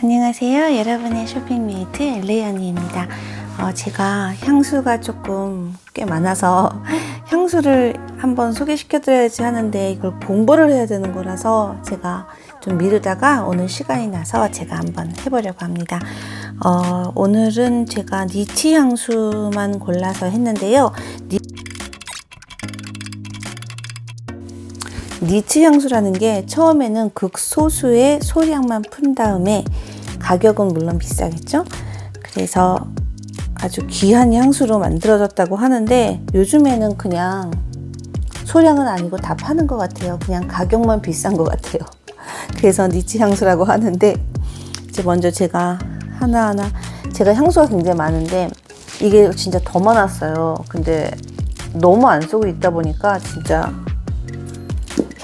안녕하세요. 여러분의 쇼핑메이트 레이언니입니다. 어, 제가 향수가 조금 꽤 많아서 향수를 한번 소개시켜드려야지 하는데 이걸 공부를 해야 되는 거라서 제가 좀 미루다가 오늘 시간이 나서 제가 한번 해보려고 합니다. 어, 오늘은 제가 니치 향수만 골라서 했는데요. 니... 니치 향수라는 게 처음에는 극소수의 소량만 푼 다음에 가격은 물론 비싸겠죠? 그래서 아주 귀한 향수로 만들어졌다고 하는데 요즘에는 그냥 소량은 아니고 다 파는 것 같아요. 그냥 가격만 비싼 것 같아요. 그래서 니치 향수라고 하는데 이제 먼저 제가 하나하나 제가 향수가 굉장히 많은데 이게 진짜 더 많았어요. 근데 너무 안 쓰고 있다 보니까 진짜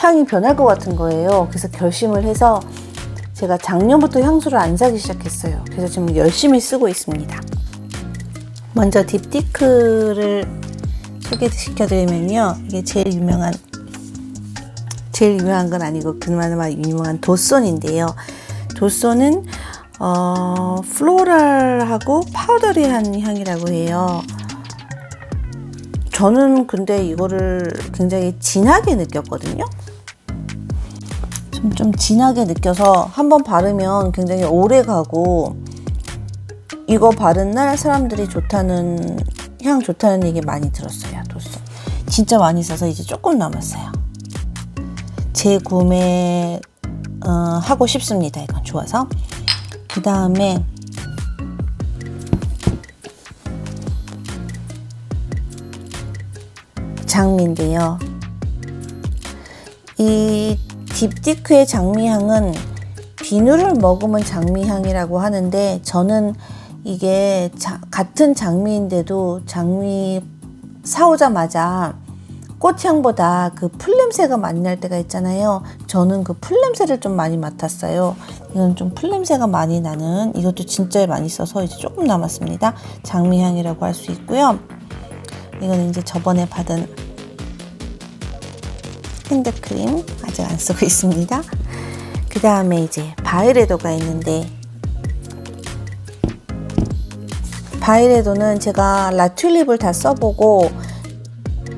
향이 변할 것 같은 거예요. 그래서 결심을 해서 제가 작년부터 향수를 안 사기 시작했어요. 그래서 지금 열심히 쓰고 있습니다. 먼저 딥티크를 소개시켜드리면요. 이게 제일 유명한, 제일 유명한 건 아니고 그나마 유명한 도손인데요. 도손은 어, 플로럴하고 파우더리한 향이라고 해요. 저는 근데 이거를 굉장히 진하게 느꼈거든요. 좀, 좀 진하게 느껴서 한번 바르면 굉장히 오래 가고 이거 바른 날 사람들이 좋다는 향 좋다는 얘기 많이 들었어요. 도수 진짜 많이 써서 이제 조금 남았어요. 재구매 어, 하고 싶습니다. 이건 좋아서 그 다음에 장미인데요. 이 딥티크의 장미향은 비누를 먹으면 장미향이라고 하는데 저는 이게 자, 같은 장미인데도 장미 사오자마자 꽃향보다 그 풀냄새가 많이 날 때가 있잖아요. 저는 그 풀냄새를 좀 많이 맡았어요. 이건 좀 풀냄새가 많이 나는 이것도 진짜 많이 써서 이제 조금 남았습니다. 장미향이라고 할 수 있고요. 이건 이제 저번에 받은 핸드크림 아직 안 쓰고 있습니다. 그 다음에 이제 바이레도가 있는데 바이레도는 제가 라튤립을 다 써보고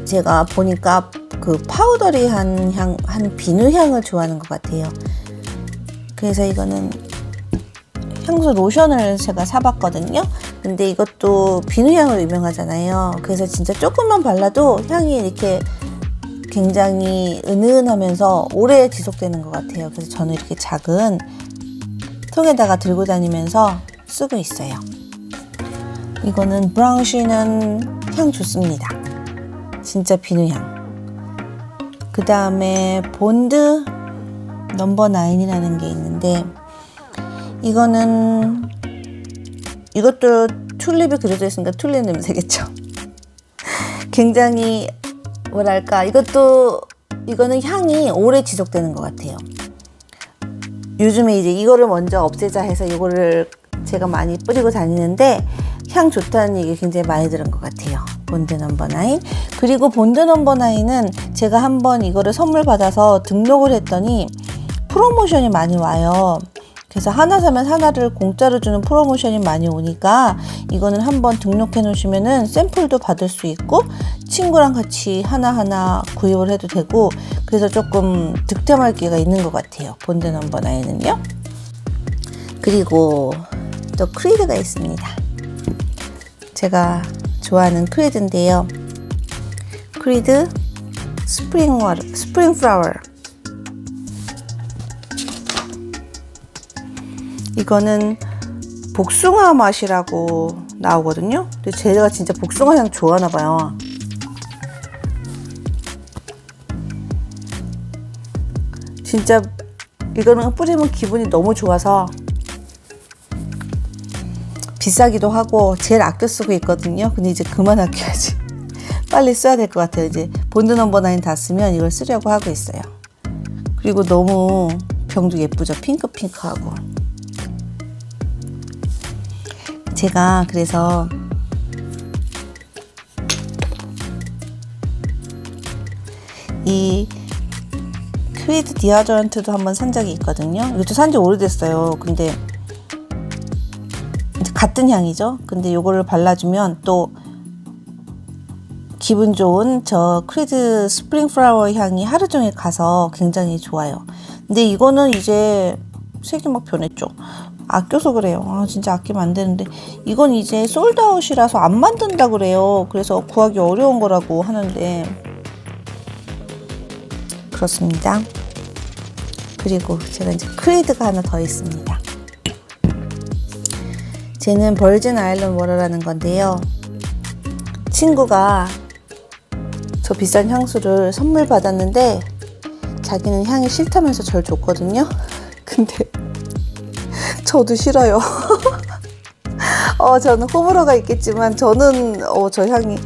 제가 보니까 그 파우더리한 향, 한 비누 향을 좋아하는 것 같아요. 그래서 이거는 향수 로션을 제가 사봤거든요. 근데 이것도 비누 향으로 유명하잖아요. 그래서 진짜 조금만 발라도 향이 이렇게 굉장히 은은하면서 오래 지속되는 것 같아요. 그래서 저는 이렇게 작은 통에다가 들고 다니면서 쓰고 있어요. 이거는 브라운쉬는 향 좋습니다. 진짜 비누향. 그 다음에 본드 넘버 나인이라는 게 있는데 이거는 이것도 튤립이 그려져 있으니까 튤립 냄새겠죠. 굉장히 뭐랄까 이것도 이거는 향이 오래 지속되는 것 같아요. 요즘에 이제 이거를 먼저 없애자 해서 이거를 제가 많이 뿌리고 다니는데 향 좋다는 얘기 굉장히 많이 들은 것 같아요. 본드 넘버 나인. 그리고 본드 넘버 나인은 제가 한번 이거를 선물 받아서 등록을 했더니 프로모션이 많이 와요. 그래서 하나 사면 하나를 공짜로 주는 프로모션이 많이 오니까 이거는 한번 등록해 놓으시면은 샘플도 받을 수 있고 친구랑 같이 하나하나 구입을 해도 되고 그래서 조금 득템할 기회가 있는 것 같아요. 본드 넘버 나인은요. 그리고 또 크리드가 있습니다. 제가 좋아하는 크리드인데요. 크리드 스프링 워터, 스프링 플라워. 이거는 복숭아 맛이라고 나오거든요. 근데 제가 진짜 복숭아 향 좋아하나 봐요. 진짜 이거는 뿌리면 기분이 너무 좋아서 비싸기도 하고 제일 아껴 쓰고 있거든요. 근데 이제 그만 아껴야지. 빨리 써야 될 것 같아요. 이제 본드 넘버 나인 다 쓰면 이걸 쓰려고 하고 있어요. 그리고 너무 병도 예쁘죠. 핑크핑크하고. 제가 그래서 이 트위드 디아저런트도 한번 산 적이 있거든요. 이것도 산지 오래됐어요. 근데 같은 향이죠. 근데 요거를 발라주면 또 기분 좋은 저 크리드 스프링 플라워 향이 하루 종일 가서 굉장히 좋아요. 근데 이거는 이제 색이 막 변했죠. 아껴서 그래요. 아, 진짜 아끼면 안 되는데. 이건 이제 솔드아웃이라서 안 만든다 그래요. 그래서 구하기 어려운 거라고 하는데. 그렇습니다. 그리고 제가 이제 크리드가 하나 더 있습니다. 쟤는 벌진 아일랜드 워러라는 건데요. 친구가 저 비싼 향수를 선물 받았는데 자기는 향이 싫다면서 절 줬거든요. 근데 저도 싫어요. 어, 저는 호불호가 있겠지만 저는 어, 저 향이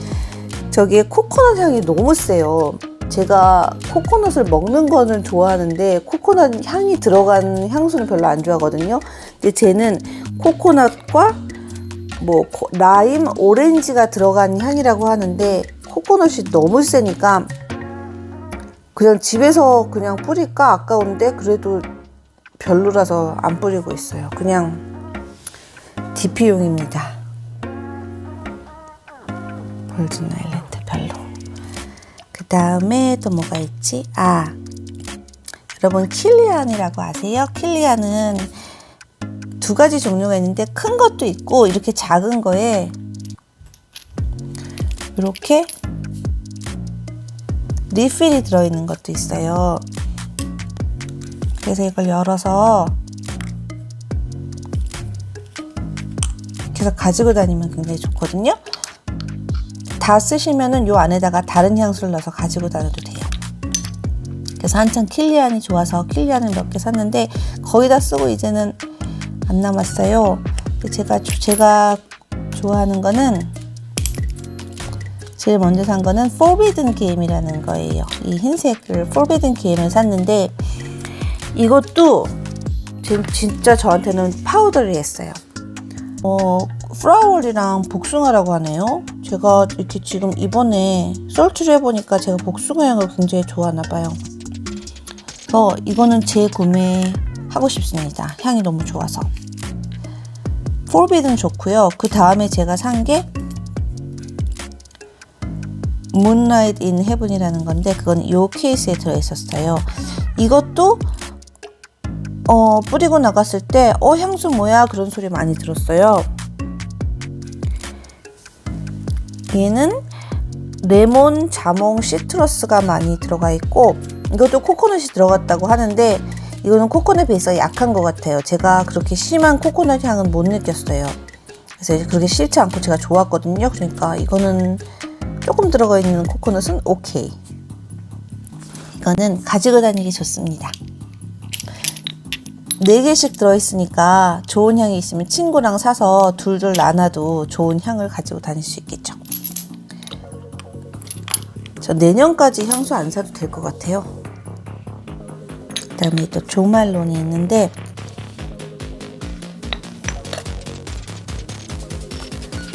저기에 코코넛 향이 너무 세요. 제가 코코넛을 먹는 거는 좋아하는데 코코넛 향이 들어간 향수는 별로 안 좋아하거든요. 근데 쟤는 코코넛과 뭐 코- 라임, 오렌지가 들어간 향이라고 하는데 코코넛이 너무 세니까 그냥 집에서 그냥 뿌릴까 아까운데 그래도 별로라서 안 뿌리고 있어요. 그냥 DP용입니다. 벌진 아일랜드 별로. 그 다음에 또 뭐가 있지? 아, 여러분 킬리안이라고 아세요? 킬리안은 두 가지 종류가 있는데 큰 것도 있고 이렇게 작은 거에 이렇게 리필이 들어있는 것도 있어요. 그래서 이걸 열어서 해서 가지고 다니면 굉장히 좋거든요. 다 쓰시면은 요 안에다가 다른 향수를 넣어서 가지고 다녀도 돼요. 그래서 한참 킬리안이 좋아서 킬리안을 몇 개 샀는데 거의 다 쓰고 이제는 안 남았어요. 제가 조- 제가 좋아하는 거는 제일 먼저 산 거는 Forbidden Game이라는 거예요. 이 흰색을 Forbidden Game을 샀는데 이것도 지금 진짜 저한테는 파우더를 했어요. 어, 플라워리랑 복숭아라고 하네요. 제가 이렇게 지금 이번에 솔트를 해보니까 제가 복숭아 향을 굉장히 좋아하나 봐요. 그래서 이거는 재구매하고 싶습니다. 향이 너무 좋아서. 폴비드는 좋고요. 그 다음에 제가 산 게 문라이트 인 헤븐이라는 건데 그건 이 케이스에 들어있었어요. 이것도 어, 뿌리고 나갔을 때, 어, 향수 뭐야? 그런 소리 많이 들었어요. 얘는 레몬, 자몽, 시트러스가 많이 들어가 있고, 이것도 코코넛이 들어갔다고 하는데, 이거는 코코넛 베이스가 약한 것 같아요. 제가 그렇게 심한 코코넛 향은 못 느꼈어요. 그래서 이제 그렇게 싫지 않고 제가 좋았거든요. 그러니까 이거는 조금 들어가 있는 코코넛은 오케이. 이거는 가지고 다니기 좋습니다. 네 개씩 들어있으니까 좋은 향이 있으면 친구랑 사서 둘둘 나눠도 좋은 향을 가지고 다닐 수 있겠죠. 저 내년까지 향수 안 사도 될 것 같아요. 그 다음에 또 조말론이 있는데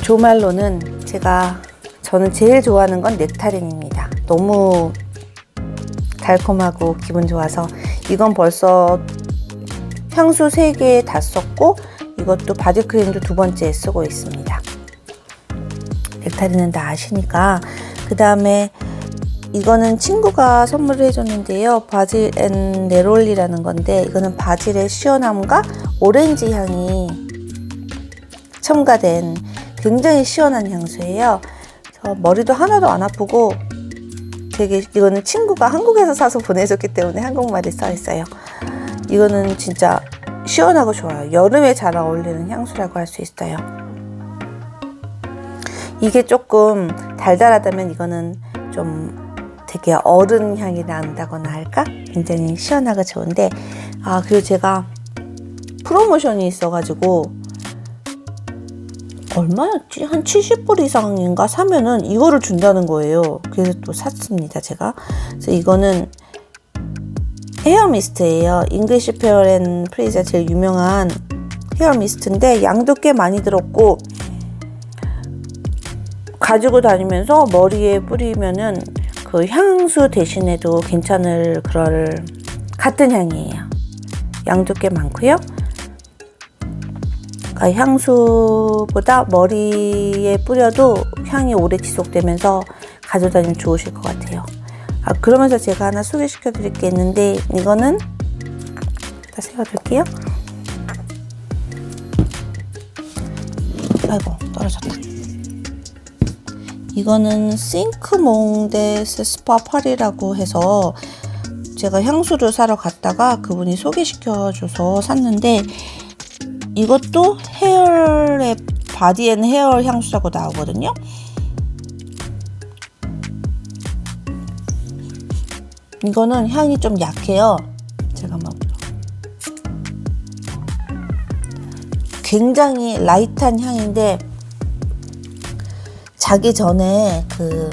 조말론은 제가 저는 제일 좋아하는 건 넥타린입니다. 너무 달콤하고 기분 좋아서 이건 벌써 향수 3개 다 썼고 이것도 바디크림도 두 번째 쓰고 있습니다. 넥타리는 다 아시니까 그 다음에 이거는 친구가 선물을 해줬는데요. 바질 앤 네롤리라는 건데 이거는 바질의 시원함과 오렌지 향이 첨가된 굉장히 시원한 향수예요. 저 머리도 하나도 안 아프고 되게 이거는 친구가 한국에서 사서 보내줬기 때문에 한국말이 써 있어요. 이거는 진짜 시원하고 좋아요. 여름에 잘 어울리는 향수라고 할 수 있어요. 이게 조금 달달하다면 이거는 좀 되게 어른 향이 난다거나 할까? 굉장히 시원하고 좋은데, 아, 그리고 제가 프로모션이 있어가지고, 얼마였지? 한 70불 이상인가 사면은 이거를 준다는 거예요. 그래서 또 샀습니다, 제가. 그래서 이거는 헤어 미스트예요. 잉글리시 페어 앤 프리즈가 제일 유명한 헤어 미스트인데 양도 꽤 많이 들었고 가지고 다니면서 머리에 뿌리면은 그 향수 대신에도 괜찮을 그럴 같은 향이에요. 양도 꽤 많고요. 그러니까 향수보다 머리에 뿌려도 향이 오래 지속되면서 가져다니면 좋으실 것 같아요. 아, 그러면서 제가 하나 소개시켜 드릴 게 있는데 이거는 다 세워둘게요. 아이고 떨어졌다. 이거는 싱크몽데스 스파 파리라고 해서 제가 향수를 사러 갔다가 그분이 소개시켜줘서 샀는데 이것도 헤어의 바디앤 헤어 향수라고 나오거든요. 이거는 향이 좀 약해요. 제가 한번 굉장히 라이트한 향인데 자기 전에 그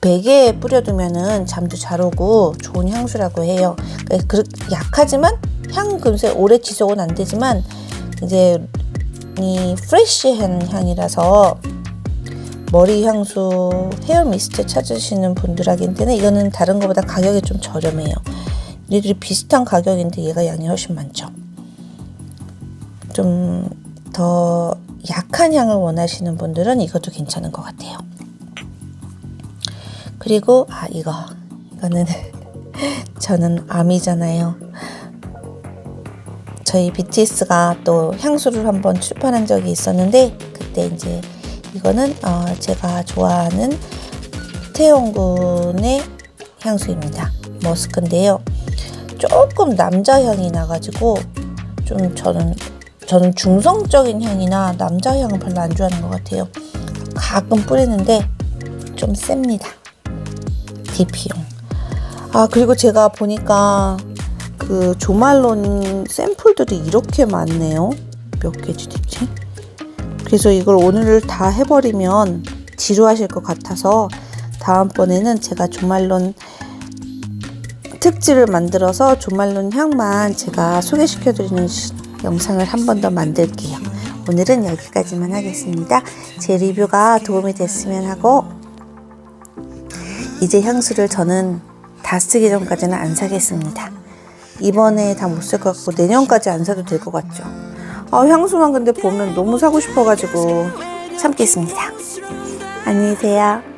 베개에 뿌려두면은 잠도 잘 오고 좋은 향수라고 해요. 그러니까 그 약하지만 향 금세 오래 지속은 안 되지만 이제 이 프레쉬한 향이라서 머리 향수 헤어 미스트 찾으시는 분들에게는 이거는 다른 것보다 가격이 좀 저렴해요. 얘들이 비슷한 가격인데 얘가 양이 훨씬 많죠. 좀 더 약한 향을 원하시는 분들은 이것도 괜찮은 것 같아요. 그리고 아 이거 이거는 저는 암이잖아요. 저희 BTS가 또 향수를 한번 출판한 적이 있었는데 그때 이제 이거는 어 제가 좋아하는 태용군의 향수입니다. 머스크인데요. 조금 남자 향이 나가지고 좀 저는 저는 중성적인 향이나 남자 향은 별로 안 좋아하는 것 같아요. 가끔 뿌리는데 좀 셉니다. DP용. 아 그리고 제가 보니까 그 조말론 샘플들이 이렇게 많네요. 몇 개지 대체? 그래서 이걸 오늘 다 해버리면 지루하실 것 같아서 다음번에는 제가 조말론 특집을 만들어서 조말론 향만 제가 소개시켜 드리는 시- 영상을 한 번 더 만들게요. 오늘은 여기까지만 하겠습니다. 제 리뷰가 도움이 됐으면 하고 이제 향수를 저는 다 쓰기 전까지는 안 사겠습니다. 이번에 다 못 쓸 것 같고 내년까지 안 사도 될 것 같죠. 아, 향수만 근데 보면 너무 사고 싶어가지고 참겠습니다. 안녕히 계세요.